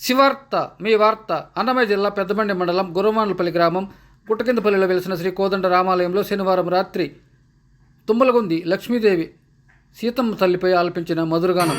శివార్త మీ వార్త అన్నమయ్య జిల్లా పెద్దమండి మండలం గురుమానులపల్లి గ్రామం. గుట్టకిందపల్లిలో వెలిసిన శ్రీ కోదండ రామాలయంలో శనివారం రాత్రి తుమ్మలగుంది లక్ష్మీదేవి సీతమ్మ తల్లిపై ఆలపించిన మధురగానం.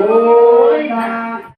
ఓం